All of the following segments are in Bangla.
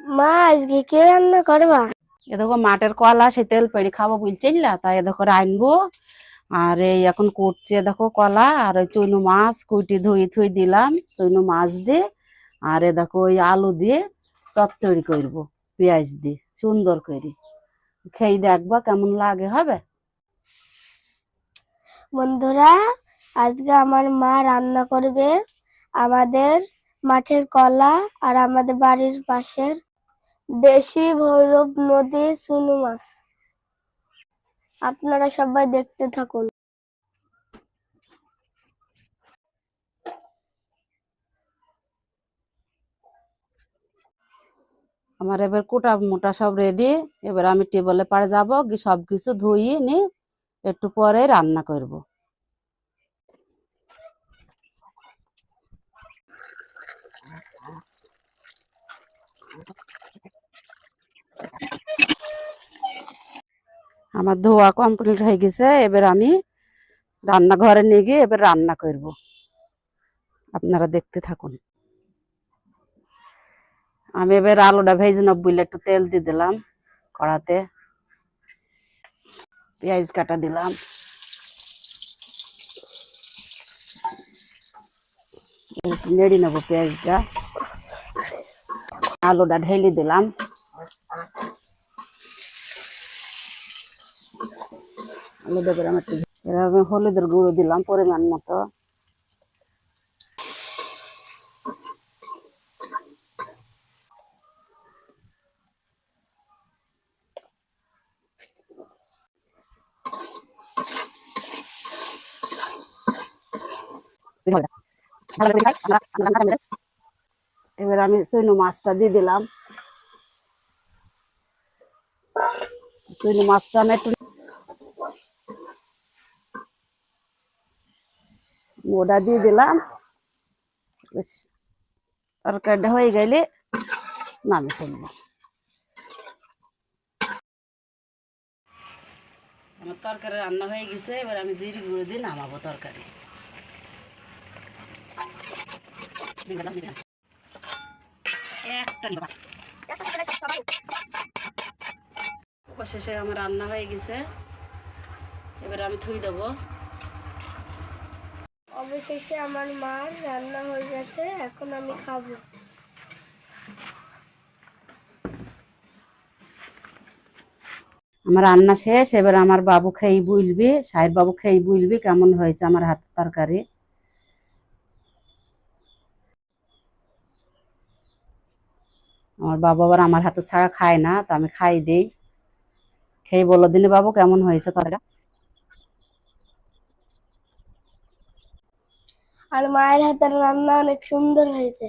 মা আজকে কে রান্না করবা? মাঠের কলা সে তেল পেড়ি খাব বুঝছিলা তাই এ দেখো আনব। আর এই এখন কুটছে দেখো কলা আর ওই চৈনু মাছ কুইটি ধুই থুই দিলাম চৈনু মাছ দিয়ে। আর এ দেখো ওই আলু দিয়ে চচ্চড়ি করব পেঁয়াজ দিয়ে সুন্দর করে খেয়ে দেখবা কেমন লাগে হবে? বন্ধুরা আজকে আমার মা রান্না করবে আমাদের মাঠের কলা আর আমাদের বাড়ির পাশের দেশি ভৈরব নদী সুনু মাছ। আপনারা সবাই দেখতে থাকুন। আমার এবার কোটা মোটা সব রেডি এবার আমি টেবলে পাড়ে যাব সব কিছু ধুইয়ে নি একটু পরে রান্না করব। আমার ধোয়া কমপ্লিট হয়ে গেছে, এবার আমি রান্নাঘরে নিয়ে গিয়ে এবার রান্না করব। আপনারা দেখতে থাকুন। আমি এবার আলুটা ভেজে নেব বুঝলে একটু তেল দিয়ে দিলাম কড়াতে। পেঁয়াজ কাটা দিলাম। নেড়ে নেব পেঁয়াজটা। আলুটা ঢেলে দিলাম। আলু দেবে আমার আমি হলুদের গুঁড়ো দিলাম পরিমাণ মতো। এবার আমি সৈন্য মাছটা দিয়ে দিলাম। সৈন্য মাছটা আমি একটু মোটা দিয়ে দিলাম। বেশ, তরকারিটা হয়ে গেলে নামে ফেলব। আমার তরকারি রান্না হয়ে গেছে, এবার আমি জিরি গুঁড়ো দিয়ে নামাবো তরকারি। অবশেষে আমার রান্না হয়ে গেছে। এবার আমি থুই দেবো। অবশেষে আমার মার রান্না হয়ে গেছে, এখন আমি খাব। আমার রান্না শেষ, এবার আমার বাবু খেয়ে বুলবি সাহের বাবু খেয়ে বুলবি, কেমন হয়েছে আমার হাতের তরকারি? আমার বাবা আবার আমার হাতে ছাড়া খায় না, তো আমি খাই দেই। খেয়ে বলো দিনে বাবু, কেমন হয়েছে তরকারিটা? আর মায়ের হাতের রান্না অনেক সুন্দর হয়েছে।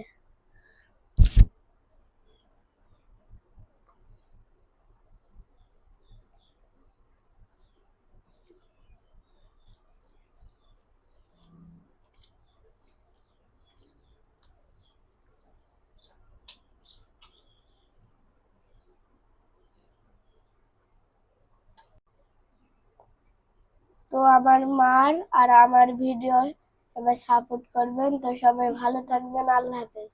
তো আমার মার আর আমার ভিডিও এবার সাপোর্ট করবেন। তো সবাই ভালো থাকবেন। আল্লাহ হাফেজ।